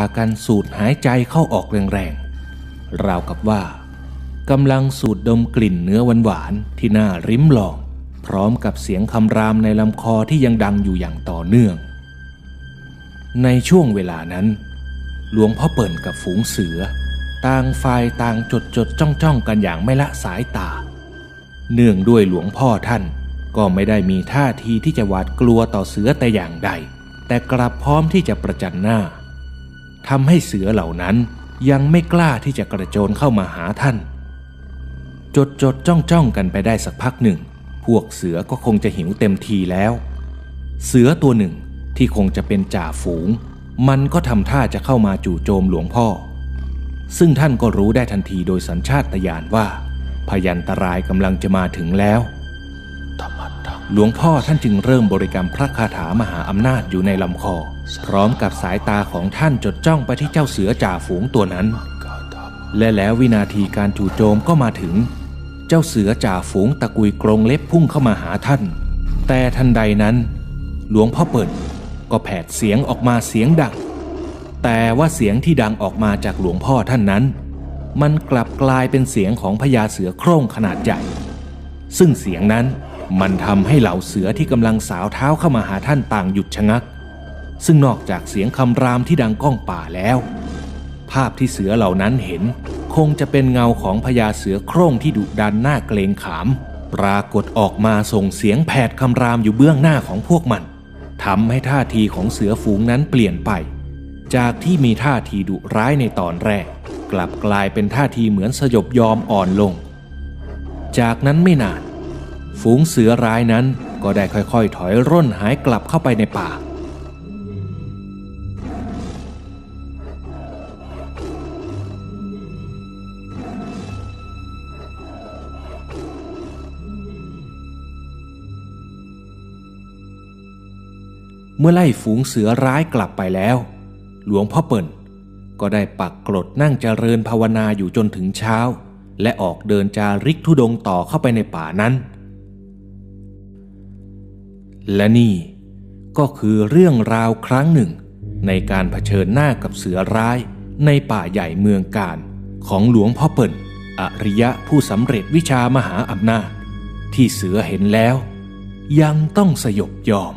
ากันสูดหายใจเข้าออกแรงๆ ราวกับว่ากำลังสูดดมกลิ่นเนื้อหวานๆที่น่าริมลอง พร้อมกับเสียงคำรามในลำคอที่ยังดังอยู่อย่างต่อเนื่อง ในช่วงเวลานั้น หลวงพ่อเปิ่นกับฝูงเสือ ต่างฝ่ายต่างจดจดจ้องจ้องกันอย่างไม่ละสายตา เนื่องด้วยหลวงพ่อท่านก็ไม่ได้มีท่าทีที่จะหวาดกลัวต่อเสือแต่อย่างใด แต่กลับพร้อมที่จะประจันหน้า ทำให้เสือเหล่านั้นยังไม่กล้าที่จะกระโจนเข้ามาหาท่าน จดจดจ้องจ้องกันไปได้สักพักหนึ่ง พวกเสือก็คงจะหิวเต็มทีแล้ว เสือตัวหนึ่งที่คงจะเป็นจ่าฝูง มันก็ทำท่าจะเข้ามาจู่โจมหลวงพ่อ ซึ่งท่านก็รู้ได้ทันทีโดยสัญชาตญาณว่า พยันตรายกำลังจะมาถึงแล้ว หลวงพ่อท่านจึงเริ่มบริกรรมพระคาถามหาอำนาจอยู่ในลำคอ พร้อมกับสายตาของท่านจดจ้องไปที่เจ้าเสือจ่าฝูงตัวนั้น และแล้ววินาทีการจู่โจมก็มาถึง เจ้าเสือจ่าฝูงตะกุยกรงเล็บพุ่งเข้ามาหาท่าน แต่ทันใดนั้น หลวงพ่อเปิดก็แผดเสียงออกมาเสียงดัง แต่ว่าเสียงที่ดังออกมาจากหลวงพ่อท่านนั้น มันกลับกลายเป็นเสียงของพญาเสือโคร่งขนาดใหญ่ ซึ่งเสียงนั้น มันทำให้เหล่าเสือที่กำลังสาวเท้าเข้ามาหาท่านต่างหยุดชะงัก ซึ่งนอกจากเสียงคำรามที่ดังก้องป่าแล้ว ภาพที่เสือเหล่านั้นเห็นคงจะเป็นเงาของพญาเสือโคร่งที่ดุดันหน้าเกรงขาม ปรากฏออกมาส่งเสียงแผดคำรามอยู่เบื้องหน้าของพวกมันทำให้ท่าทีของเสือฝูงนั้นเปลี่ยนไป จากที่มีท่าทีดุร้ายในตอนแรก กลับกลายเป็นท่าทีเหมือนสยบยอมอ่อนลง จากนั้นไม่นาน ฝูงเสือร้ายนั้นก็ได้ค่อยๆ ถอยร่นหายกลับเข้าไปในป่า เมื่อไล่ฝูงเสือร้ายกลับไปแล้ว หลวงพ่อเปิ่นก็ได้ปักกรดนั่งเจริญภาวนาอยู่จนถึงเช้า และออกเดินจาริกทุดงต่อเข้าไปในป่านั้น และนี่ก็คือเรื่องราวครั้งหนึ่ง ในการเผชิญหน้ากับเสือร้ายในป่าใหญ่เมืองการของหลวงพ่อเปิ่นอริยะผู้สำเร็จวิชามหาอำนาจ ที่เสือเห็นแล้ว ยังต้องสยบยอม